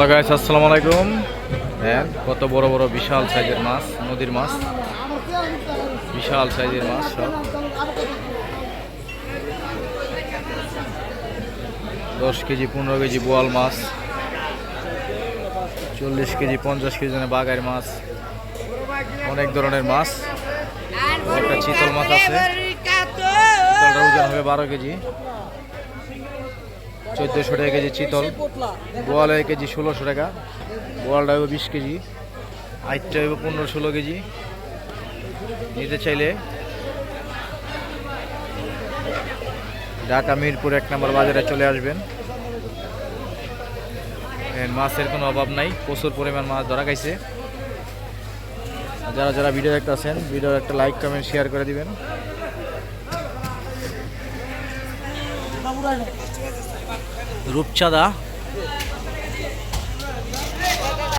Hello guys আসসালামু আলাইকুম হ্যাঁ। কত বড় বড় বিশাল সাইজের মাছ নদীর মাছ। বিশাল সাইজের মাছ সব। দশ কেজি পনেরো কেজি বোয়াল মাছ। চল্লিশ কেজি পঞ্চাশ কেজি বাগার মাছ। অনেক ধরনের মাছ। একটা চিতল মাছ আছে। চিতলটার ওজন হবে বারো কেজি। চোদ্দোশো টাকা কেজি চিতল, বোয়াল এক কেজি ষোলোশো টাকা, বোয়ালটা হবে বিশ কেজি আইটটা হবে পনেরো ষোলো কেজি। নিতে চাইলে ঢাকা মিরপুর এক নম্বর বাজারে চলে আসবেন। মাছের কোনো অভাব নাই, প্রচুর পরিমাণ মাছ ধরা খাইছে। যারা যারা ভিডিও দেখতে আছেন ভিডিও একটা লাইক কমেন্ট শেয়ার করে দিবেন। রূপচাঁদা।